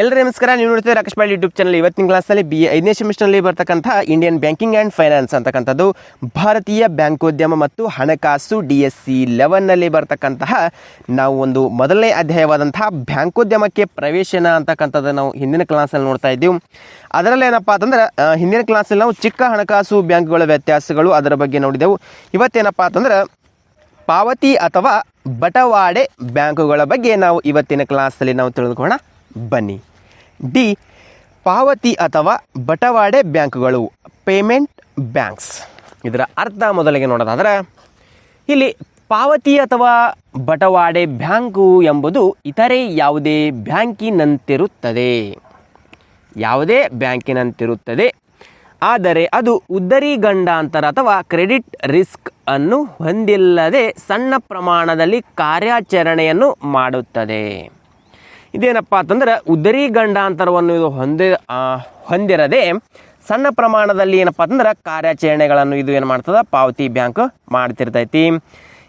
ಎಲ್ಲರೂ ನಮಸ್ಕಾರ. ನೀವು ನೋಡ್ತೀವಿ ರಾಕೇಶ್ ಪಾಲ್ ಯೂಟ್ಯೂಬ್ ಚಾನಲ್. ಇವತ್ತಿನ ಕ್ಲಾಸಲ್ಲಿ ಬಿ ಐದನೇ ಸೆಮಿಸ್ಟರ್ನಲ್ಲಿ ಬರ್ತಕ್ಕಂಥ ಇಂಡಿಯನ್ ಬ್ಯಾಂಕಿಂಗ್ ಆ್ಯಂಡ್ ಫೈನಾನ್ಸ್ ಅಂತಕ್ಕಂಥದ್ದು ಭಾರತೀಯ ಬ್ಯಾಂಕೋದ್ಯಮ ಮತ್ತು ಹಣಕಾಸು ಡಿ ಎಸ್ ಸಿ ಲೆವೆನ್ನಲ್ಲಿ ಬರ್ತಕ್ಕಂತಹ ನಾವು ಒಂದು ಮೊದಲನೇ ಅಧ್ಯಾಯವಾದಂತಹ ಬ್ಯಾಂಕೋದ್ಯಮಕ್ಕೆ ಪ್ರವೇಶನ ಅಂತಕ್ಕಂಥದ್ದು ನಾವು ಹಿಂದಿನ ಕ್ಲಾಸಲ್ಲಿ ನೋಡ್ತಾ ಇದ್ದೀವಿ. ಅದರಲ್ಲಿ ಏನಪ್ಪ ಅಂತಂದ್ರೆ ಹಿಂದಿನ ಕ್ಲಾಸಲ್ಲಿ ನಾವು ಚಿಕ್ಕ ಹಣಕಾಸು ಬ್ಯಾಂಕ್ಗಳ ವ್ಯತ್ಯಾಸಗಳು ಅದರ ಬಗ್ಗೆ ನೋಡಿದೆವು. ಇವತ್ತೇನಪ್ಪ ಅಂತಂದ್ರೆ, ಪಾವತಿ ಅಥವಾ ಬಟವಾಡೆ ಬ್ಯಾಂಕುಗಳ ಬಗ್ಗೆ ನಾವು ಇವತ್ತಿನ ಕ್ಲಾಸಲ್ಲಿ ನಾವು ತಿಳಿದುಕೋಣ ಬನ್ನಿ. ಡಿ, ಪಾವತಿ ಅಥವಾ ಬಟವಾಡೆ ಬ್ಯಾಂಕುಗಳು, ಪೇಮೆಂಟ್ ಬ್ಯಾಂಕ್ಸ್. ಇದರ ಅರ್ಥ ಮೊದಲಿಗೆ ನೋಡೋದಾದರೆ, ಇಲ್ಲಿ ಪಾವತಿ ಅಥವಾ ಬಟವಾಡೆ ಬ್ಯಾಂಕು ಎಂಬುದು ಇತರೆ ಯಾವುದೇ ಬ್ಯಾಂಕಿನಂತಿರುತ್ತದೆ. ಯಾವುದೇ ಬ್ಯಾಂಕಿನಂತಿರುತ್ತದೆ. ಆದರೆ ಅದು ಉದ್ದರಿ ಗಂಡಾಂತರ ಅಥವಾ ಕ್ರೆಡಿಟ್ ರಿಸ್ಕ್ ಅನ್ನು ಹೊಂದಿಲ್ಲದೆ ಸಣ್ಣ ಪ್ರಮಾಣದಲ್ಲಿ ಕಾರ್ಯಾಚರಣೆಯನ್ನು ಮಾಡುತ್ತದೆ. ಇದೇನಪ್ಪ ಅಂತಂದ್ರೆ ಉದರಿ ಗಂಡಾಂತರವನ್ನು ಇದು ಹೊಂದಿ ಹೊಂದಿರದೆ ಸಣ್ಣ ಪ್ರಮಾಣದಲ್ಲಿ ಏನಪ್ಪ ಅಂತಂದ್ರೆ ಕಾರ್ಯಾಚರಣೆಗಳನ್ನು ಇದು ಏನು ಮಾಡ್ತದ? ಪಾವತಿ ಬ್ಯಾಂಕ್ ಮಾಡ್ತಿರ್ತೈತಿ.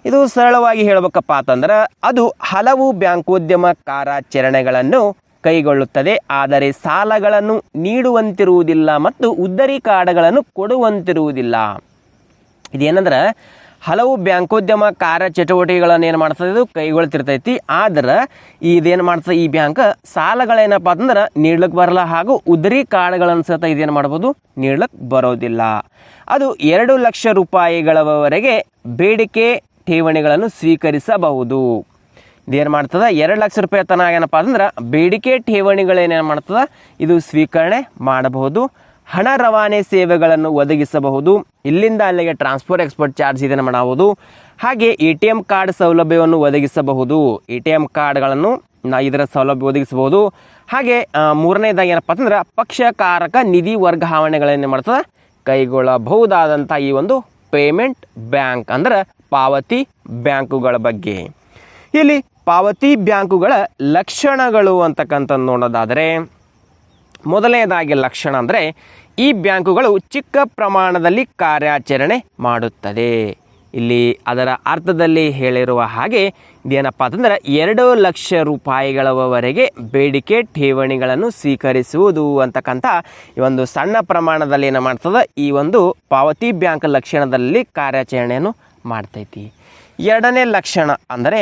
ಇದು ಸರಳವಾಗಿ ಹೇಳಬೇಕಪ್ಪ ಅಂತಂದ್ರೆ ಅದು ಹಲವು ಬ್ಯಾಂಕೋದ್ಯಮ ಕಾರ್ಯಾಚರಣೆಗಳನ್ನು ಕೈಗೊಳ್ಳುತ್ತದೆ. ಆದರೆ ಸಾಲಗಳನ್ನು ನೀಡುವಂತಿರುವುದಿಲ್ಲ ಮತ್ತು ಉದ್ದರಿ ಕಾರ್ಡ್ಗಳನ್ನು ಕೊಡುವಂತಿರುವುದಿಲ್ಲ. ಇದೇನಂದ್ರೆ ಹಲವು ಬ್ಯಾಂಕೋದ್ಯಮ ಕಾರ್ಯಚಟುವಟಿಕೆಗಳನ್ನು ಏನು ಮಾಡ್ತದೆ ಇದು ಕೈಗೊಳ್ತಿರ್ತೈತಿ. ಆದ್ರೆ ಇದೇನು ಮಾಡ್ತದೆ ಈ ಬ್ಯಾಂಕ್ ಸಾಲಗಳೇನಪ್ಪ ಅಂತಂದ್ರೆ ನೀಡ್ಲಿಕ್ಕೆ ಬರಲ್ಲ ಹಾಗೂ ಉದ್ರಿ ಕಾರ್ಡ್ಗಳನ್ನು ಸಹಿತ ಇದೇನು ಮಾಡ್ಬೋದು? ನೀಡ್ಲಿಕ್ಕೆ ಬರೋದಿಲ್ಲ. ಅದು ಎರಡು ಲಕ್ಷ ರೂಪಾಯಿಗಳವರೆಗೆ ಬೇಡಿಕೆ ಠೇವಣಿಗಳನ್ನು ಸ್ವೀಕರಿಸಬಹುದು. ಇದೇನು ಮಾಡ್ತದೆ? ಎರಡು ಲಕ್ಷ ರೂಪಾಯಿ ತನಕ ಏನಪ್ಪ ಅಂದ್ರೆ ಬೇಡಿಕೆ ಠೇವಣಿಗಳೇನೇನು ಮಾಡ್ತದೆ? ಇದು ಸ್ವೀಕರಣೆ ಮಾಡಬಹುದು. ಹಣ ರವಾನೆ ಸೇವೆಗಳನ್ನು ಒದಗಿಸಬಹುದು. ಇಲ್ಲಿಂದ ಅಲ್ಲಿಗೆ ಟ್ರಾನ್ಸ್ಪೋರ್ಟ್ ಎಕ್ಸ್ಪೋರ್ಟ್ ಚಾರ್ಜ್ ಇದನ್ನು ಮಾಡಬಹುದು ಹಾಗೆ ಎ ಟಿ ಎಂ ಕಾರ್ಡ್ ಸೌಲಭ್ಯವನ್ನು ಒದಗಿಸಬಹುದು. ಎ ಟಿ ಎಂ ಕಾರ್ಡ್ಗಳನ್ನು ಇದರ ಸೌಲಭ್ಯ ಒದಗಿಸಬಹುದು. ಹಾಗೆ ಮೂರನೇದಾಗಿ ಏನಪ್ಪ ಅಂತಂದ್ರೆ ಪಕ್ಷಕಾರಕ ನಿಧಿ ವರ್ಗಾವಣೆಗಳೇನು ಮಾಡ್ತದೆ. ಕೈಗೊಳ್ಳಬಹುದಾದಂಥ ಈ ಒಂದು ಪೇಮೆಂಟ್ ಬ್ಯಾಂಕ್ ಅಂದ್ರೆ ಪಾವತಿ ಬ್ಯಾಂಕುಗಳ ಬಗ್ಗೆ. ಇಲ್ಲಿ ಪಾವತಿ ಬ್ಯಾಂಕುಗಳ ಲಕ್ಷಣಗಳು ಅಂತಕ್ಕಂಥ ನೋಡೋದಾದರೆ, ಮೊದಲನೇದಾಗಿ ಲಕ್ಷಣ ಅಂದರೆ ಈ ಬ್ಯಾಂಕುಗಳು ಚಿಕ್ಕ ಪ್ರಮಾಣದಲ್ಲಿ ಕಾರ್ಯಾಚರಣೆ ಮಾಡುತ್ತದೆ. ಇಲ್ಲಿ ಅದರ ಅರ್ಥದಲ್ಲಿ ಹೇಳಿರುವ ಹಾಗೆ ಇದೇನಪ್ಪ ಅಂತಂದ್ರೆ ಎರಡು ಲಕ್ಷ ರೂಪಾಯಿಗಳವರೆಗೆ ಬೇಡಿಕೆ ಠೇವಣಿಗಳನ್ನು ಸ್ವೀಕರಿಸುವುದು ಅಂತಕ್ಕಂಥ ಈ ಒಂದು ಸಣ್ಣ ಪ್ರಮಾಣದಲ್ಲಿ ಏನು ಮಾಡ್ತದೆ? ಈ ಒಂದು ಪಾವತಿ ಬ್ಯಾಂಕ್ ಲಕ್ಷಣದಲ್ಲಿ ಕಾರ್ಯಾಚರಣೆಯನ್ನು ಮಾಡ್ತೈತಿ. ಎರಡನೇ ಲಕ್ಷಣ ಅಂದರೆ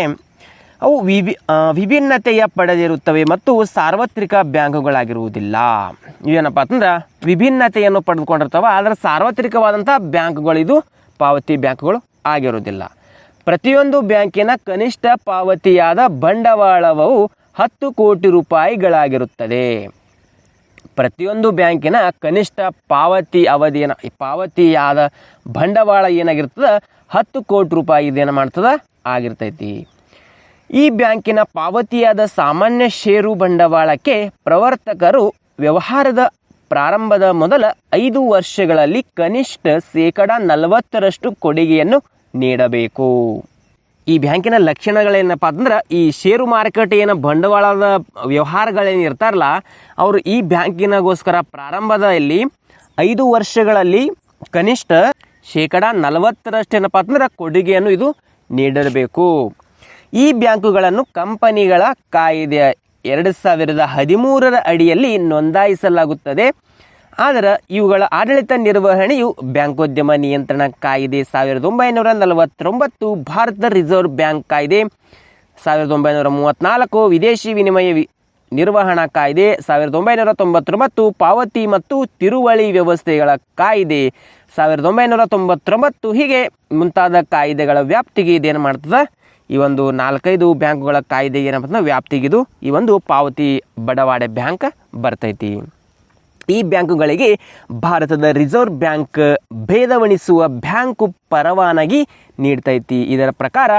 ಅವು ವಿಭಿ ವಿಭಿನ್ನತೆಯ ಪಡೆದಿರುತ್ತವೆ ಮತ್ತು ಸಾರ್ವತ್ರಿಕ ಬ್ಯಾಂಕುಗಳಾಗಿರುವುದಿಲ್ಲ. ಇವೇನಪ್ಪ ಅಂತಂದ್ರೆ, ವಿಭಿನ್ನತೆಯನ್ನು ಪಡೆದುಕೊಂಡಿರ್ತವೆ ಆದರೆ ಸಾರ್ವತ್ರಿಕವಾದಂಥ ಬ್ಯಾಂಕುಗಳು ಇದು ಪಾವತಿ ಬ್ಯಾಂಕುಗಳು ಆಗಿರುವುದಿಲ್ಲ. ಪ್ರತಿಯೊಂದು ಬ್ಯಾಂಕಿನ ಕನಿಷ್ಠ ಪಾವತಿಯಾದ ಬಂಡವಾಳವು ಹತ್ತು ಕೋಟಿ ರೂಪಾಯಿಗಳಾಗಿರುತ್ತದೆ. ಪ್ರತಿಯೊಂದು ಬ್ಯಾಂಕಿನ ಕನಿಷ್ಠ ಪಾವತಿ ಅವಧಿಯನ ಪಾವತಿಯಾದ ಬಂಡವಾಳ ಏನಾಗಿರ್ತದೆ, ಹತ್ತು ಕೋಟಿ ರೂಪಾಯಿ ಇದೇನು ಮಾಡ್ತದೆ, ಆಗಿರ್ತೈತಿ. ಈ ಬ್ಯಾಂಕಿನ ಪಾವತಿಯಾದ ಸಾಮಾನ್ಯ ಷೇರು ಬಂಡವಾಳಕ್ಕೆ ಪ್ರವರ್ತಕರು ವ್ಯವಹಾರದ ಪ್ರಾರಂಭದ ಮೊದಲ ಐದು ವರ್ಷಗಳಲ್ಲಿ ಕನಿಷ್ಠ ಶೇಕಡ ನಲವತ್ತರಷ್ಟು ಕೊಡುಗೆಯನ್ನು ನೀಡಬೇಕು. ಈ ಬ್ಯಾಂಕಿನ ಲಕ್ಷಣಗಳೇನಪ್ಪ ಅಂದ್ರೆ ಈ ಷೇರು ಮಾರುಕಟ್ಟೆ ಏನು ಬಂಡವಾಳದ ವ್ಯವಹಾರಗಳೇನು ಇರ್ತಾರಲ್ಲ, ಅವರು ಈ ಬ್ಯಾಂಕಿನಗೋಸ್ಕರ ಪ್ರಾರಂಭದಲ್ಲಿ ಐದು ವರ್ಷಗಳಲ್ಲಿ ಕನಿಷ್ಠ ಶೇಕಡ ನಲವತ್ತರಷ್ಟು ಏನಪ್ಪ ಅಂದ್ರೆ ಕೊಡುಗೆಯನ್ನು ಇದು ನೀಡಿರಬೇಕು ಈ ಬ್ಯಾಂಕುಗಳನ್ನು ಕಂಪನಿಗಳ ಕಾಯ್ದೆ. ಎರಡು ಸಾವಿರದ ಹದಿಮೂರರ ಅಡಿಯಲ್ಲಿ ನೋಂದಾಯಿಸಲಾಗುತ್ತದೆ. ಆದರೆ ಇವುಗಳ ಆಡಳಿತ ನಿರ್ವಹಣೆಯು ಬ್ಯಾಂಕೋದ್ಯಮ ನಿಯಂತ್ರಣ ಕಾಯ್ದೆ. ಸಾವಿರದ ಒಂಬೈನೂರ ನಲವತ್ತೊಂಬತ್ತು ಭಾರತ ರಿಸರ್ವ್ ಬ್ಯಾಂಕ್ ಕಾಯ್ದೆ. ಸಾವಿರದ ಒಂಬೈನೂರ ಮೂವತ್ತ್ನಾಲ್ಕು ವಿದೇಶಿ ವಿನಿಮಯ ನಿರ್ವಹಣಾ ಕಾಯ್ದೆ. ಸಾವಿರದ ಒಂಬೈನೂರ ತೊಂಬತ್ತೊಂಬತ್ತು ಪಾವತಿ ಮತ್ತು ತಿರುವಳಿ ವ್ಯವಸ್ಥೆಗಳ ಕಾಯ್ದೆ. ಸಾವಿರದ ಒಂಬೈನೂರ ತೊಂಬತ್ತೊಂಬತ್ತು ಹೀಗೆ ಮುಂತಾದ ಕಾಯ್ದೆಗಳ ವ್ಯಾಪ್ತಿಗೆ ಇದೇನು ಮಾಡ್ತದೆ? ಈ ಒಂದು ನಾಲ್ಕೈದು ಬ್ಯಾಂಕ್ಗಳ ಕಾಯ್ದೆ ಏನಪ್ಪ ಅಂದ್ರೆ ವ್ಯಾಪ್ತಿಗಿದು ಈ ಒಂದು ಪಾವತಿ ಬಡವಾಡೆ ಬ್ಯಾಂಕ್ ಬರ್ತೈತಿ. ಈ ಬ್ಯಾಂಕುಗಳಿಗೆ ಭಾರತದ ರಿಸರ್ವ್ ಬ್ಯಾಂಕ್ ಭೇದವಣಿಸುವ ಬ್ಯಾಂಕು ಪರವಾನಗಿ ನೀಡ್ತೈತಿ. ಇದರ ಪ್ರಕಾರ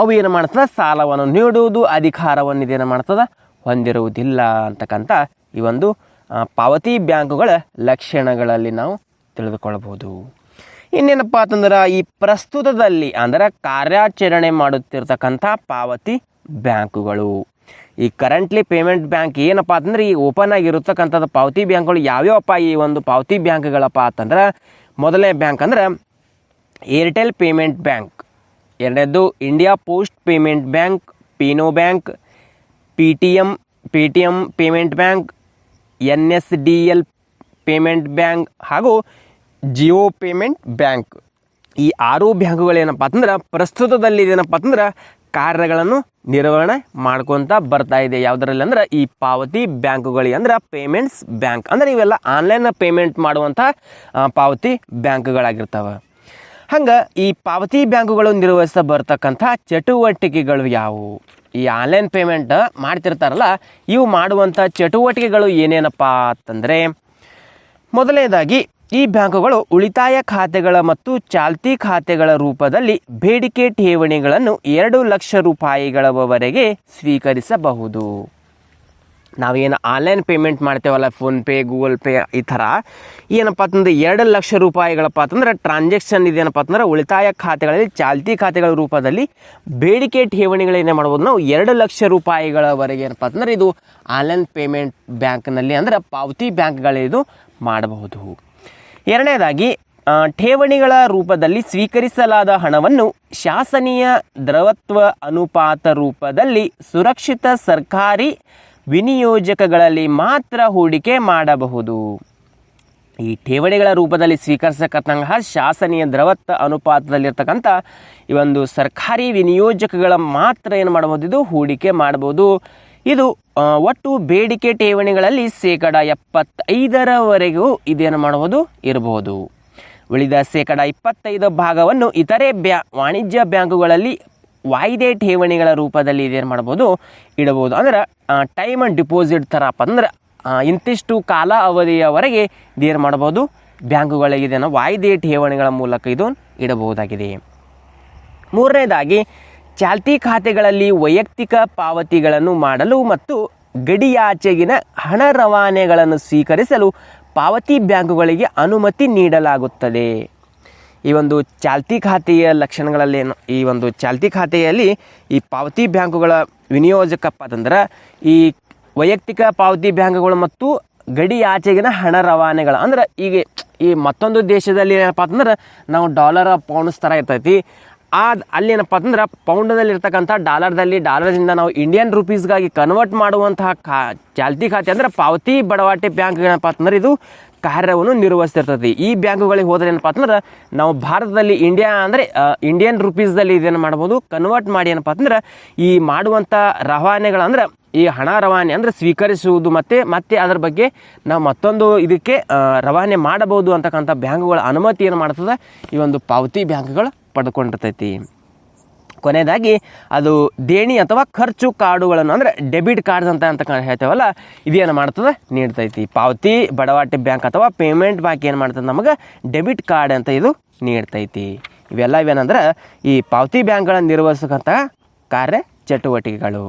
ಅವು ಏನು ಮಾಡ್ತದೆ? ಸಾಲವನ್ನು ನೀಡುವುದು, ಅಧಿಕಾರವನ್ನು ಇದೇನು ಮಾಡ್ತದೆ? ಹೊಂದಿರುವುದಿಲ್ಲ ಅಂತಕ್ಕಂಥ ಈ ಒಂದು ಪಾವತಿ ಬ್ಯಾಂಕುಗಳ ಲಕ್ಷಣಗಳಲ್ಲಿ ನಾವು ತಿಳಿದುಕೊಳ್ಳಬಹುದು ಇನ್ನೇನಪ್ಪ ಅಂತಂದ್ರೆ, ಈ ಪ್ರಸ್ತುತದಲ್ಲಿ, ಅಂದ್ರೆ ಕಾರ್ಯಾಚರಣೆ ಮಾಡುತ್ತಿರ್ತಕ್ಕಂಥ ಪಾವತಿ ಬ್ಯಾಂಕುಗಳು. ಈ ಕರೆಂಟ್ಲಿ ಪೇಮೆಂಟ್ ಬ್ಯಾಂಕ್ ಏನಪ್ಪ ಅಂತಂದ್ರೆ, ಈ ಓಪನ್ ಆಗಿರತಕ್ಕಂಥದ್ದು ಪಾವತಿ ಬ್ಯಾಂಕ್ಗಳು ಯಾವ್ಯಾವಪ್ಪ ಈ ಒಂದು ಪಾವತಿ ಬ್ಯಾಂಕ್ಗಳಪ್ಪ ಅಂತಂದ್ರೆ, ಮೊದಲನೇ ಬ್ಯಾಂಕ್ ಅಂದ್ರೆ ಏರ್ಟೆಲ್ ಪೇಮೆಂಟ್ ಬ್ಯಾಂಕ್ ಎರಡನೇದು India post payment bank Fino bank P T M pay T M payment bank N S D L payment bank ಹಾಗೂ ಜಿಯೋ ಪೇಮೆಂಟ್ ಬ್ಯಾಂಕ್. ಈ ಆರು ಬ್ಯಾಂಕುಗಳೇನಪ್ಪ ಅಂತಂದ್ರೆ ಪ್ರಸ್ತುತದಲ್ಲಿ ಏನಪ್ಪ ಅಂತಂದ್ರೆ ಕಾರ್ಯಗಳನ್ನು ನಿರ್ವಹಣೆ ಮಾಡ್ಕೊತ ಬರ್ತಾ ಇದೆ. ಯಾವುದರಲ್ಲಿ ಅಂದ್ರೆ ಈ ಪಾವತಿ ಬ್ಯಾಂಕುಗಳಿಗೆ ಅಂದ್ರೆ ಪೇಮೆಂಟ್ಸ್ ಬ್ಯಾಂಕ್. ಅಂದ್ರೆ ಇವೆಲ್ಲ ಆನ್ಲೈನ್ ಪೇಮೆಂಟ್ ಮಾಡುವಂಥ ಪಾವತಿ ಬ್ಯಾಂಕ್ಗಳಾಗಿರ್ತವೆ. ಹಂಗೆ ಈ ಪಾವತಿ ಬ್ಯಾಂಕುಗಳು ನಿರ್ವಹಿಸ್ತಾ ಬರ್ತಕ್ಕಂಥ ಚಟುವಟಿಕೆಗಳು ಯಾವುವು? ಈ ಆನ್ಲೈನ್ ಪೇಮೆಂಟ್ ಮಾಡ್ತಿರ್ತಾರಲ್ಲ, ಇವು ಮಾಡುವಂಥ ಚಟುವಟಿಕೆಗಳು ಏನೇನಪ್ಪ ಅಂತಂದರೆ, ಮೊದಲನೇದಾಗಿ ಈ ಬ್ಯಾಂಕುಗಳು ಉಳಿತಾಯ ಖಾತೆಗಳ ಮತ್ತು ಚಾಲ್ತಿ ಖಾತೆಗಳ ರೂಪದಲ್ಲಿ ಬೇಡಿಕೆ ಠೇವಣಿಗಳನ್ನು ಎರಡು ಲಕ್ಷ ರೂಪಾಯಿಗಳವರೆಗೆ ಸ್ವೀಕರಿಸಬಹುದು. ನಾವೇನು ಆನ್ಲೈನ್ ಪೇಮೆಂಟ್ ಮಾಡ್ತೇವಲ್ಲ, ಫೋನ್ಪೇ, ಗೂಗಲ್ ಪೇ ಈ ಥರ. ಏನಪ್ಪ ಅಂತಂದ್ರೆ ಎರಡು ಲಕ್ಷ ರೂಪಾಯಿಗಳಪ್ಪ ಅಂತಂದ್ರೆ ಟ್ರಾನ್ಸಾಕ್ಷನ್ ಇದೇನಪ್ಪ ಅಂತಂದ್ರೆ ಉಳಿತಾಯ ಖಾತೆಗಳಲ್ಲಿ, ಚಾಲ್ತಿ ಖಾತೆಗಳ ರೂಪದಲ್ಲಿ ಬೇಡಿಕೆ ಠೇವಣಿಗಳೇನೇ ಮಾಡ್ಬೋದು ನಾವು ಎರಡು ಲಕ್ಷ ರೂಪಾಯಿಗಳವರೆಗೆ ಏನಪ್ಪ ಅಂತಂದ್ರೆ ಇದು ಆನ್ಲೈನ್ ಪೇಮೆಂಟ್ ಬ್ಯಾಂಕ್ನಲ್ಲಿ ಅಂದ್ರೆ ಪಾವತಿ ಬ್ಯಾಂಕ್ಗಳಿದು ಮಾಡಬಹುದು. ಎರಡನೇದಾಗಿ ಠೇವಣಿಗಳ ರೂಪದಲ್ಲಿ ಸ್ವೀಕರಿಸಲಾದ ಹಣವನ್ನು ಶಾಸನೀಯ ದ್ರವತ್ವ ಅನುಪಾತ ರೂಪದಲ್ಲಿ ಸುರಕ್ಷಿತ ಸರ್ಕಾರಿ ವಿನಿಯೋಜಕಗಳಲ್ಲಿ ಮಾತ್ರ ಹೂಡಿಕೆ ಮಾಡಬಹುದು. ಈ ಠೇವಣಿಗಳ ರೂಪದಲ್ಲಿ ಸ್ವೀಕರಿಸತಕ್ಕಂತಹ ಶಾಸನೀಯ ದ್ರವತ್ವ ಅನುಪಾತದಲ್ಲಿರ್ತಕ್ಕಂಥ ಈ ಒಂದು ಸರ್ಕಾರಿ ವಿನಿಯೋಜಕಗಳ ಮಾತ್ರ ಏನು ಮಾಡಬಹುದು? ಹೂಡಿಕೆ ಮಾಡಬಹುದು. ಇದು ಒಟ್ಟು ಬೇಡಿಕೆ ಠೇವಣಿಗಳಲ್ಲಿ ಶೇಕಡ ಎಪ್ಪತ್ತೈದರವರೆಗೂ ಇದೇನು ಮಾಡಬಹುದು? ಇರಬಹುದು. ಉಳಿದ ಶೇಕಡ ಇಪ್ಪತ್ತೈದು ಭಾಗವನ್ನು ಇತರೆ ಬ್ಯಾ, ವಾಣಿಜ್ಯ ಬ್ಯಾಂಕುಗಳಲ್ಲಿ ವಾಯ್ದೆ ಠೇವಣಿಗಳ ರೂಪದಲ್ಲಿ ಇದೇನು ಮಾಡ್ಬೋದು ಇಡಬಹುದು. ಅಂದ್ರೆ ಟೈಮ್ ಡಿಪಾಸಿಟ್ ಥರಪ್ಪ ಅಂದ್ರೆ ಇಂತಿಷ್ಟು ಕಾಲ ಅವಧಿಯವರೆಗೆ ಇದೇನು ಮಾಡ್ಬೋದು ಬ್ಯಾಂಕುಗಳಿಗೆ ಇದನ್ನು ವಾಯ್ದೆ ಠೇವಣಿಗಳ ಮೂಲಕ ಇದು ಇಡಬಹುದಾಗಿದೆ. ಮೂರನೇದಾಗಿ ಚಾಲ್ತಿ ಖಾತೆಗಳಲ್ಲಿ ವೈಯಕ್ತಿಕ ಪಾವತಿಗಳನ್ನು ಮಾಡಲು ಮತ್ತು ಗಡಿಯಾಚೆಗಿನ ಹಣ ರವಾನೆಗಳನ್ನು ಸ್ವೀಕರಿಸಲು ಪಾವತಿ ಬ್ಯಾಂಕುಗಳಿಗೆ ಅನುಮತಿ ನೀಡಲಾಗುತ್ತದೆ. ಈ ಒಂದು ಚಾಲ್ತಿ ಖಾತೆಯ ಲಕ್ಷಣಗಳಲ್ಲಿ ಈ ಒಂದು ಚಾಲ್ತಿ ಖಾತೆಯಲ್ಲಿ ಈ ಪಾವತಿ ಬ್ಯಾಂಕುಗಳ ವಿನಿಯೋಜಕಪ್ಪ ಅಂತಂದ್ರೆ ಈ ವೈಯಕ್ತಿಕ ಪಾವತಿ ಬ್ಯಾಂಕುಗಳು ಮತ್ತು ಗಡಿ ಆಚೆಗಿನ ಹಣ ರವಾನೆಗಳು ಅಂದ್ರೆ ಈಗ ಈ ಮತ್ತೊಂದು ದೇಶದಲ್ಲಿ ಏನಪ್ಪ ಅಂತಂದ್ರೆ ನಾವು ಡಾಲರ್, ಪೌಂಡ್ಸ್ ಥರ ಇರ್ತೈತಿ. ಏನಪ್ಪ ಅಂದ್ರೆ ಪೌಂಡದಲ್ಲಿ ಇರ್ತಕ್ಕಂಥ ಡಾಲರ್ದಲ್ಲಿ ಡಾಲರ್ದಿಂದ ನಾವು ಇಂಡಿಯನ್ ರುಪೀಸ್ಗಾಗಿ ಕನ್ವರ್ಟ್ ಮಾಡುವಂತಹ ಖಾ ಚಾಲ್ತಿ ಖಾತೆ ಅಂದ್ರೆ ಪಾವತಿ ಬಡವಾಟಿ ಬ್ಯಾಂಕ್ ಏನಪ್ಪ ಅಂತಂದ್ರೆ ಇದು ಕಾರ್ಯವನ್ನು ನಿರ್ವಹಿಸ್ತಿರ್ತದೆ. ಈ ಬ್ಯಾಂಕುಗಳಿಗೆ ಹೋದ್ರೆ ಏನಪ್ಪ ಅಂದ್ರೆ ನಾವು ಭಾರತದಲ್ಲಿ ಇಂಡಿಯಾ ಅಂದರೆ ಇಂಡಿಯನ್ ರುಪೀಸ್ದಲ್ಲಿ ಇದೇನು ಮಾಡ್ಬೋದು ಕನ್ವರ್ಟ್ ಮಾಡಿ ಏನಪ್ಪ ಅಂದ್ರೆ ಈ ಮಾಡುವಂಥ ರವಾನೆಗಳು ಅಂದ್ರೆ ಈ ಹಣ ರವಾನೆ ಅಂದರೆ ಸ್ವೀಕರಿಸುವುದು ಮತ್ತು, ಮತ್ತೆ ಅದರ ಬಗ್ಗೆ ನಾವು ಮತ್ತೊಂದು ಇದಕ್ಕೆ ರವಾನೆ ಮಾಡಬಹುದು ಅಂತಕ್ಕಂಥ ಬ್ಯಾಂಕುಗಳ ಅನುಮತಿ ಏನು ಮಾಡ್ತದೆ? ಈ ಒಂದು ಪಾವತಿ ಬ್ಯಾಂಕ್ಗಳು ಪಡ್ಕೊಂಡಿರ್ತೈತಿ. ಕೊನೆಯದಾಗಿ ಅದು ದೇಣಿ ಅಥವಾ ಖರ್ಚು ಕಾರ್ಡುಗಳನ್ನು ಅಂದರೆ ಡೆಬಿಟ್ ಕಾರ್ಡ್ಸ್ ಅಂತ ಅಂತ ಹೇಳ್ತೇವಲ್ಲ, ಇದೇನು ಮಾಡ್ತದೆ? ನೀಡ್ತೈತಿ. ಪಾವತಿ, ಬಡವಾಟಿ ಬ್ಯಾಂಕ್ ಅಥವಾ ಪೇಮೆಂಟ್ ಬ್ಯಾಂಕ್ ಏನು ಮಾಡ್ತದೆ ನಮಗೆ? ಡೆಬಿಟ್ ಕಾರ್ಡ್ ಅಂತ ಇದು ನೀಡ್ತೈತಿ. ಇವೆಲ್ಲ ಇವೇನಂದ್ರೆ ಈ ಪಾವತಿ ಬ್ಯಾಂಕ್ಗಳನ್ನು ನಿರ್ವಹಿಸಕ್ಕಂಥ ಕಾರ್ಯ ಚಟುವಟಿಕೆಗಳು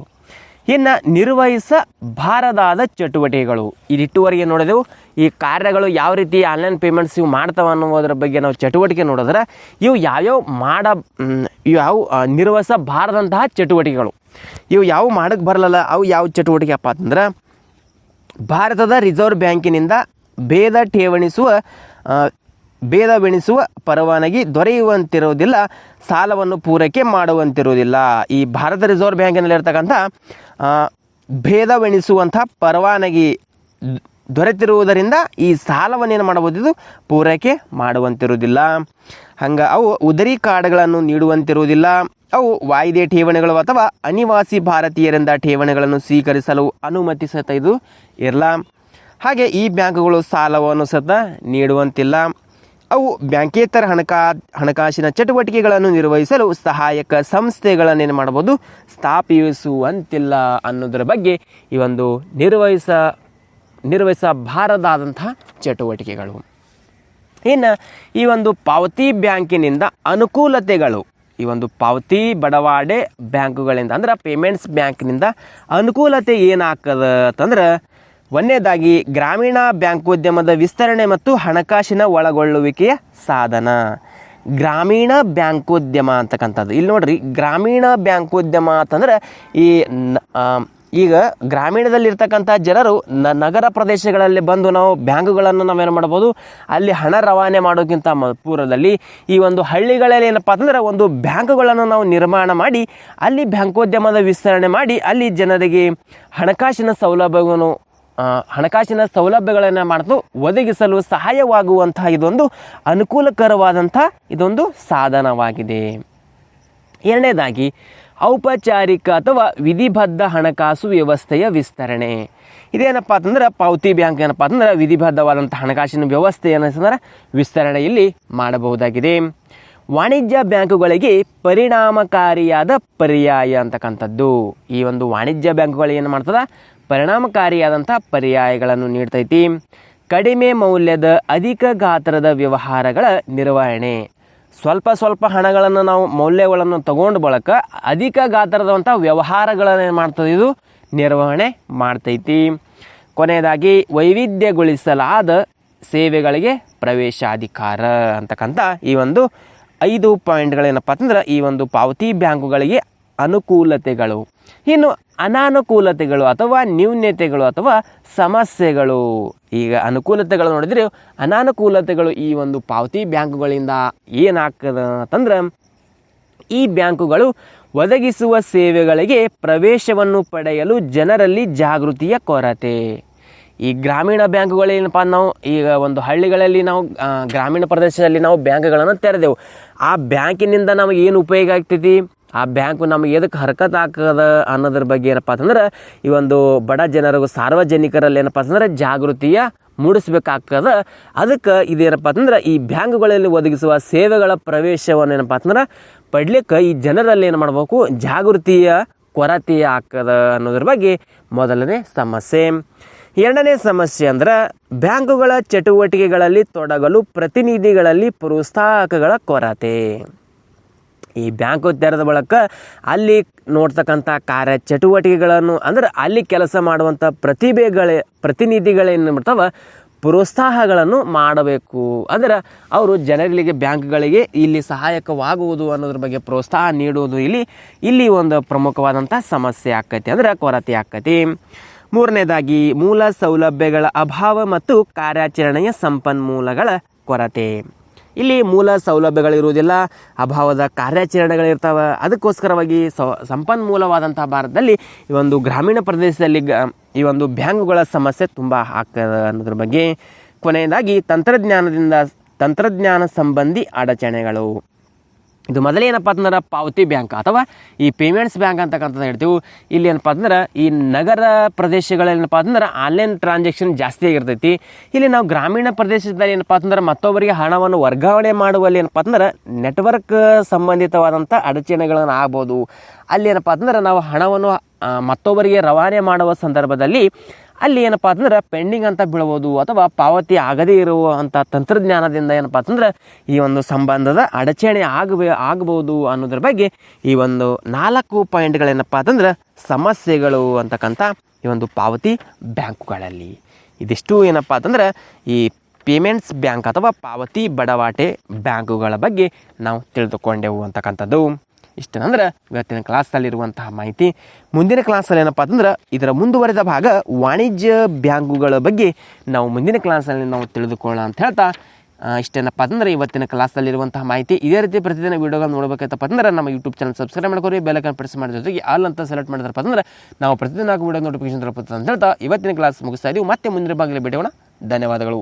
ಇನ್ನು ನಿರ್ವಹಿಸಬಾರದಾದ ಚಟುವಟಿಕೆಗಳು. ಇದಿಟ್ಟುವರೆಗೆ ನೋಡಿದೆವು, ಈ ಕಾರ್ಯಗಳು ಯಾವ ರೀತಿ ಆನ್ಲೈನ್ ಪೇಮೆಂಟ್ಸ್ ಇವು ಮಾಡ್ತಾವೆ ಅನ್ನೋದ್ರ ಬಗ್ಗೆ ನಾವು ಚಟುವಟಿಕೆ ನೋಡಿದ್ರೆ, ಇವು ಯಾವ್ಯಾವ ಮಾಡ ಯಾವ ನಿರ್ವಹಿಸಬಾರದಂತಹ ಚಟುವಟಿಕೆಗಳು. ಇವು ಯಾವ ಮಾಡಕ್ಕೆ ಬರಲಲ್ಲ, ಅವು ಯಾವ ಚಟುವಟಿಕೆ ಅಪ್ಪ ಅಂತಂದ್ರೆ, ಭಾರತದ ರಿಸರ್ವ್ ಬ್ಯಾಂಕಿನಿಂದ ಭೇದ ಠೇವಣಿಸುವ ಭೇದವೆಣಿಸುವ ಪರವಾನಗಿ ದೊರೆಯುವಂತಿರುವುದಿಲ್ಲ, ಸಾಲವನ್ನು ಪೂರೈಕೆ ಮಾಡುವಂತಿರುವುದಿಲ್ಲ. ಈ ಭಾರತ ರಿಸರ್ವ್ ಬ್ಯಾಂಕಿನಲ್ಲಿರ್ತಕ್ಕಂಥ ಭೇದವೆಣಿಸುವಂಥ ಪರವಾನಗಿ ದೊರೆತಿರುವುದರಿಂದ ಈ ಸಾಲವನ್ನು ಏನು ಮಾಡಬಹುದು ಪೂರೈಕೆ ಮಾಡುವಂತಿರುವುದಿಲ್ಲ. ಹಂಗೆ ಅವು ಉದರಿ ಕಾರ್ಡ್ಗಳನ್ನು ನೀಡುವಂತಿರುವುದಿಲ್ಲ. ಅವು ವಾಯಿದೆ ಠೇವಣಿಗಳು ಅಥವಾ ಅನಿವಾಸಿ ಭಾರತೀಯರಿಂದ ಠೇವಣಿಗಳನ್ನು ಸ್ವೀಕರಿಸಲು ಅನುಮತಿ ಇದು ಇರಲ್ಲ. ಹಾಗೆ ಈ ಬ್ಯಾಂಕುಗಳು ಸಾಲವನ್ನು ಸತ ನೀಡುವಂತಿಲ್ಲ. ಅವು ಬ್ಯಾಂಕೇತರ ಹಣಕಾ, ಹಣಕಾಸಿನ ಚಟುವಟಿಕೆಗಳನ್ನು ನಿರ್ವಹಿಸಲು ಸಹಾಯಕ ಸಂಸ್ಥೆಗಳನ್ನೇನು ಮಾಡ್ಬೋದು ಸ್ಥಾಪಿಸುವಂತಿಲ್ಲ ಅನ್ನೋದರ ಬಗ್ಗೆ ಈ ಒಂದು ನಿರ್ವಹಿಸ, ನಿರ್ವಹಿಸಬಾರದಾದಂತಹ ಚಟುವಟಿಕೆಗಳು. ಇನ್ನು ಈ ಒಂದು ಪಾವತಿ ಬ್ಯಾಂಕಿನಿಂದ ಅನುಕೂಲತೆಗಳು, ಈ ಒಂದು ಪಾವತಿ ಬಡವಾಡೆ ಬ್ಯಾಂಕುಗಳಿಂದ, ಅಂದ್ರೆ ಪೇಮೆಂಟ್ಸ್ ಬ್ಯಾಂಕ್ನಿಂದ ಅನುಕೂಲತೆ ಏನಾಗ್ತದ ಅಂತಂದ್ರೆ ಒಂದನೇದಾಗಿ ಗ್ರಾಮೀಣ ಬ್ಯಾಂಕೋದ್ಯಮದ ವಿಸ್ತರಣೆ ಮತ್ತು ಹಣಕಾಸಿನ ಒಳಗೊಳ್ಳುವಿಕೆಯ ಸಾಧನ. ಗ್ರಾಮೀಣ ಬ್ಯಾಂಕೋದ್ಯಮ ಅಂತಕ್ಕಂಥದ್ದು. ಇಲ್ಲಿ ನೋಡ್ರಿ, ಗ್ರಾಮೀಣ ಬ್ಯಾಂಕೋದ್ಯಮ ಅಂತಂದ್ರೆ ಈ ಈಗ ಗ್ರಾಮೀಣದಲ್ಲಿರ್ತಕ್ಕಂಥ ಜನರು ನ ನಗರ ಪ್ರದೇಶಗಳಲ್ಲಿ ಬಂದು ನಾವು ಬ್ಯಾಂಕುಗಳನ್ನು ನಾವೇನು ಮಾಡ್ಬೋದು? ಅಲ್ಲಿ ಹಣ ರವಾನೆ ಮಾಡೋಕ್ಕಿಂತ ಮ ಪೂರ್ವದಲ್ಲಿ ಈ ಒಂದು ಹಳ್ಳಿಗಳಲ್ಲಿ ಏನಪ್ಪ ಅಂತಂದ್ರೆ ಒಂದು ಬ್ಯಾಂಕುಗಳನ್ನು ನಾವು ನಿರ್ಮಾಣ ಮಾಡಿ, ಅಲ್ಲಿ ಬ್ಯಾಂಕೋದ್ಯಮದ ವಿಸ್ತರಣೆ ಮಾಡಿ, ಅಲ್ಲಿ ಜನರಿಗೆ ಹಣಕಾಸಿನ ಸೌಲಭ್ಯವನ್ನು ಹಣಕಾಸಿನ ಸೌಲಭ್ಯಗಳನ್ನು ಮಾಡ್ತು ಒದಗಿಸಲು ಸಹಾಯವಾಗುವಂತಹ ಇದೊಂದು ಅನುಕೂಲಕರವಾದಂಥ ಇದೊಂದು ಸಾಧನವಾಗಿದೆ. ಎರಡನೇದಾಗಿ, ಔಪಚಾರಿಕ ಅಥವಾ ವಿಧಿಬದ್ಧ ಹಣಕಾಸು ವ್ಯವಸ್ಥೆಯ ವಿಸ್ತರಣೆ. ಇದೇನಪ್ಪ ಅಂತಂದ್ರೆ, ಪಾವತಿ ಬ್ಯಾಂಕ್ ಏನಪ್ಪ ಅಂತಂದ್ರೆ, ವಿಧಿಬದ್ಧವಾದಂಥ ಹಣಕಾಸಿನ ವ್ಯವಸ್ಥೆಯನ್ನು ವಿಸ್ತರಣೆ ಇಲ್ಲಿ ಮಾಡಬಹುದಾಗಿದೆ. ವಾಣಿಜ್ಯ ಬ್ಯಾಂಕುಗಳಿಗೆ ಪರಿಣಾಮಕಾರಿಯಾದ ಪರ್ಯಾಯ ಅಂತಕ್ಕಂಥದ್ದು. ಈ ಒಂದು ವಾಣಿಜ್ಯ ಬ್ಯಾಂಕುಗಳು ಏನು ಮಾಡ್ತದ? ಪರಿಣಾಮಕಾರಿಯಾದಂಥ ಪರ್ಯಾಯಗಳನ್ನು ನೀಡ್ತೈತಿ. ಕಡಿಮೆ ಮೌಲ್ಯದ ಅಧಿಕ ಗಾತ್ರದ ವ್ಯವಹಾರಗಳ ನಿರ್ವಹಣೆ. ಸ್ವಲ್ಪ ಸ್ವಲ್ಪ ಹಣಗಳನ್ನು ನಾವು ಮೌಲ್ಯಗಳನ್ನು ತಗೊಂಡು ಬಳಕ ಅಧಿಕ ಗಾತ್ರದಂಥ ವ್ಯವಹಾರಗಳನ್ನು ಮಾಡ್ತದೆ ಇದು? ನಿರ್ವಹಣೆ ಮಾಡ್ತೈತಿ. ಕೊನೆಯದಾಗಿ ವೈವಿಧ್ಯಗೊಳಿಸಲಾದ ಸೇವೆಗಳಿಗೆ ಪ್ರವೇಶಾಧಿಕಾರ ಅಂತಕ್ಕಂಥ ಈ ಒಂದು ಐದು ಪಾಯಿಂಟ್ಗಳೇನಪ್ಪ ಅಂತಂದ್ರೆ ಈ ಒಂದು ಪಾವತಿ ಬ್ಯಾಂಕುಗಳಿಗೆ ಅನುಕೂಲತೆಗಳು. ಇನ್ನು ಅನಾನುಕೂಲತೆಗಳು ಅಥವಾ ನ್ಯೂನ್ಯತೆಗಳು ಅಥವಾ ಸಮಸ್ಯೆಗಳು. ಈಗ ಅನುಕೂಲತೆಗಳು ನೋಡಿದರೆ ಅನಾನುಕೂಲತೆಗಳು ಈ ಒಂದು ಪಾವತಿ ಬ್ಯಾಂಕುಗಳಿಂದ ಏನಾಗ್ತದ ಅಂತಂದ್ರೆ ಈ ಬ್ಯಾಂಕುಗಳು ಒದಗಿಸುವ ಸೇವೆಗಳಿಗೆ ಪ್ರವೇಶವನ್ನು ಪಡೆಯಲು ಜನರಲ್ಲಿ ಜಾಗೃತಿಯ ಕೊರತೆ. ಈ ಗ್ರಾಮೀಣ ಬ್ಯಾಂಕುಗಳೇನಪ್ಪ ನಾವು ಈಗ ಒಂದು ಹಳ್ಳಿಗಳಲ್ಲಿ ನಾವು ಗ್ರಾಮೀಣ ಪ್ರದೇಶದಲ್ಲಿ ನಾವು ಬ್ಯಾಂಕ್ಗಳನ್ನು ತೆರೆದೆವು. ಆ ಬ್ಯಾಂಕಿನಿಂದ ನಮಗೆ ಏನು ಉಪಯೋಗ ಆಗ್ತೈತಿ? ಆ ಬ್ಯಾಂಕು ನಮಗೆ ಎದಕ್ಕೆ ಹರಕತ್ ಹಾಕದ ಅನ್ನೋದ್ರ ಬಗ್ಗೆ ಏನಪ್ಪ ಅಂತಂದ್ರೆ, ಈ ಒಂದು ಬಡ ಜನರಿಗೂ ಸಾರ್ವಜನಿಕರಲ್ಲಿ ಏನಪ್ಪ ಅಂತಂದ್ರೆ ಜಾಗೃತಿಯ ಮೂಡಿಸ್ಬೇಕಾಗ್ತದ. ಅದಕ್ಕೆ ಇದೇನಪ್ಪ ಅಂತಂದ್ರೆ, ಈ ಬ್ಯಾಂಕುಗಳಲ್ಲಿ ಒದಗಿಸುವ ಸೇವೆಗಳ ಪ್ರವೇಶವನ್ನು ಏನಪ್ಪ ಅಂತಂದ್ರೆ, ಪಡ್ಲಿಕ್ಕೆ ಈ ಜನರಲ್ಲಿ ಏನು ಮಾಡಬೇಕು? ಜಾಗೃತಿಯ ಕೊರತೆ ಆಗ್ತದ ಅನ್ನೋದ್ರ ಬಗ್ಗೆ ಮೊದಲನೇ ಸಮಸ್ಯೆ. ಎರಡನೇ ಸಮಸ್ಯೆ ಅಂದ್ರೆ, ಬ್ಯಾಂಕುಗಳ ಚಟುವಟಿಕೆಗಳಲ್ಲಿ ತೊಡಗಲು ಪ್ರತಿನಿಧಿಗಳಲ್ಲಿ ಪ್ರೋತ್ಸಾಹಕಗಳ ಕೊರತೆ. ಈ ಬ್ಯಾಂಕು ತೆರೆದ ಬಳಿಕ ಅಲ್ಲಿ ನೋಡ್ತಕ್ಕಂಥ ಕಾರ್ಯ ಚಟುವಟಿಕೆಗಳನ್ನು ಅಂದ್ರೆ ಅಲ್ಲಿ ಕೆಲಸ ಮಾಡುವಂಥ ಪ್ರತಿಭೆಗಳೇ ಪ್ರತಿನಿಧಿಗಳೇನು ಮಾಡ್ತಾವ? ಪ್ರೋತ್ಸಾಹಗಳನ್ನು ಮಾಡಬೇಕು. ಅಂದರೆ ಅವರು ಜನರಿಗೆ, ಬ್ಯಾಂಕ್ಗಳಿಗೆ ಇಲ್ಲಿ ಸಹಾಯಕವಾಗುವುದು ಅನ್ನೋದ್ರ ಬಗ್ಗೆ ಪ್ರೋತ್ಸಾಹ ನೀಡುವುದು ಇಲ್ಲಿ ಇಲ್ಲಿ ಒಂದು ಪ್ರಮುಖವಾದಂಥ ಸಮಸ್ಯೆ ಆಕೈತಿ ಅಂದರೆ ಕೊರತೆ ಆಕೈತಿ. ಮೂರನೇದಾಗಿ, ಮೂಲ ಸೌಲಭ್ಯಗಳ ಅಭಾವ ಮತ್ತು ಕಾರ್ಯಾಚರಣೆಯ ಸಂಪನ್ಮೂಲಗಳ ಕೊರತೆ. ಇಲ್ಲಿ ಮೂಲ ಸೌಲಭ್ಯಗಳಿರುವುದಿಲ್ಲ, ಅಭಾವದ ಕಾರ್ಯಾಚರಣೆಗಳಿರ್ತಾವೆ. ಅದಕ್ಕೋಸ್ಕರವಾಗಿ ಸಂಪನ್ಮೂಲವಾದಂಥ ಭಾರತದಲ್ಲಿ ಈ ಒಂದು ಗ್ರಾಮೀಣ ಪ್ರದೇಶದಲ್ಲಿ ಈ ಒಂದು ಬ್ಯಾಂಕ್ಗಳ ಸಮಸ್ಯೆ ತುಂಬ ಆಗ್ತದೆ ಅನ್ನೋದ್ರ ಬಗ್ಗೆ ಕೊನೆಯದಾಗಿ ತಂತ್ರಜ್ಞಾನದಿಂದ, ತಂತ್ರಜ್ಞಾನ ಸಂಬಂಧಿ ಅಡಚಣೆಗಳು. ಇದು ಮೊದಲೇ ಏನಪ್ಪ ಅಂತಂದ್ರೆ ಪಾವತಿ ಬ್ಯಾಂಕ್ ಅಥವಾ ಈ ಪೇಮೆಂಟ್ಸ್ ಬ್ಯಾಂಕ್ ಅಂತಕ್ಕಂಥದ್ದು ಹೇಳ್ತೀವಿ. ಇಲ್ಲಿ ಏನಪ್ಪ ಅಂದ್ರೆ ಈ ನಗರ ಪ್ರದೇಶಗಳೇನಪ್ಪ ಅಂದ್ರೆ ಆನ್ಲೈನ್ ಟ್ರಾನ್ಸಾಕ್ಷನ್ ಜಾಸ್ತಿ ಆಗಿರ್ತೈತಿ. ಇಲ್ಲಿ ನಾವು ಗ್ರಾಮೀಣ ಪ್ರದೇಶದಲ್ಲಿ ಏನಪ್ಪ ಅಂತಂದ್ರೆ ಮತ್ತೊಬ್ಬರಿಗೆ ಹಣವನ್ನು ವರ್ಗಾವಣೆ ಮಾಡುವಲ್ಲಿ ಏನಪ್ಪ ಅಂದ್ರೆ ನೆಟ್ವರ್ಕ್ ಸಂಬಂಧಿತವಾದಂಥ ಅಡಚಣೆಗಳನ್ನು ಆಗ್ಬೋದು. ಅಲ್ಲಿ ಏನಪ್ಪ ಅಂತಂದ್ರೆ ನಾವು ಹಣವನ್ನು ಮತ್ತೊಬ್ಬರಿಗೆ ರವಾನೆ ಮಾಡುವ ಸಂದರ್ಭದಲ್ಲಿ ಅಲ್ಲಿ ಏನಪ್ಪ ಅಂತಂದ್ರೆ ಪೆಂಡಿಂಗ್ ಅಂತ ಬೀಳ್ಬೋದು ಅಥವಾ ಪಾವತಿ ಆಗದೇ ಇರುವಂಥ ತಂತ್ರಜ್ಞಾನದಿಂದ ಏನಪ್ಪ ಅಂತಂದ್ರೆ ಈ ಒಂದು ಸಂಬಂಧದ ಅಡಚಣೆ ಆಗಬೇ ಆಗ್ಬೋದು ಅನ್ನೋದ್ರ ಬಗ್ಗೆ ಈ ಒಂದು ನಾಲ್ಕು ಪಾಯಿಂಟ್ಗಳೇನಪ್ಪ ಅಂತಂದ್ರೆ ಸಮಸ್ಯೆಗಳು ಅಂತಕ್ಕಂಥ ಈ ಒಂದು ಪಾವತಿ ಬ್ಯಾಂಕುಗಳಲ್ಲಿ. ಇದಿಷ್ಟು ಏನಪ್ಪ ಅಂತಂದ್ರೆ ಈ ಪೇಮೆಂಟ್ಸ್ ಬ್ಯಾಂಕ್ ಅಥವಾ ಪಾವತಿ ಬಡವಾಟೆ ಬ್ಯಾಂಕುಗಳ ಬಗ್ಗೆ ನಾವು ತಿಳಿದುಕೊಂಡೆವು ಅಂತಕ್ಕಂಥದ್ದು. ಇಷ್ಟಂದ್ರೆ ಇವತ್ತಿನ ಕ್ಲಾಸಲ್ಲಿರುವಂತಹ ಮಾಹಿತಿ. ಮುಂದಿನ ಕ್ಲಾಸಲ್ಲಿ ಏನಪ್ಪ ಅಂದ್ರೆ ಇದರ ಮುಂದುವರೆದ ಭಾಗ ವಾಣಿಜ್ಯ ಬ್ಯಾಂಕುಗಳ ಬಗ್ಗೆ ನಾವು ಮುಂದಿನ ಕ್ಲಾಸಲ್ಲಿ ನಾವು ತಿಳಿದುಕೊಳ್ಳೋಣ ಅಂತ ಹೇಳ್ತಾ ಇಷ್ಟೇನಪ್ಪ ಕ್ಲಾಸ್ ಇವತ್ತಿನ ಕ್ಲಾಸಲ್ಲಿರುವಂತಹ ಮಾಹಿತಿ. ಇದೇ ರೀತಿ ಪ್ರತಿದಿನ ವೀಡಿಯೋಗಳನ್ನು ನೋಡಬೇಕಂತಪ್ಪ ಅಂದ್ರೆ ನಮ್ಮ ಯೂಟ್ಯೂಬ್ ಚಾನಲ್ ಸಬ್ಸ್ಕ್ರೈಬ್ ಮಾಡ್ಕೊರಿ ಐಕನ್ ಪ್ರೆಸ್ ಮಾಡಿದ ಜೊತೆಗೆ ಆಲ್ ಅಂತ ಸೆಲೆಕ್ಟ್ ಮಾಡಿದ್ರಪ್ಪ ಅಂದ್ರೆ ನಾವು ಪ್ರತಿದಿನ ವೀಡಿಯೋ ನೋಟಿಫಿಕೇಶನ್ ತಲುಪುತ್ತೆ ಅಂತ ಹೇಳ್ತಾ, ಇವತ್ತಿನ ಕ್ಲಾಸ್ ಮುಗಿಸ್ತಾ ಇದೀವಿ. ಮತ್ತೆ ಮುಂದಿನ ಭಾಗದಲ್ಲಿ ಭೇಟಿಯೋಣ ಧನ್ಯವಾದಗಳು.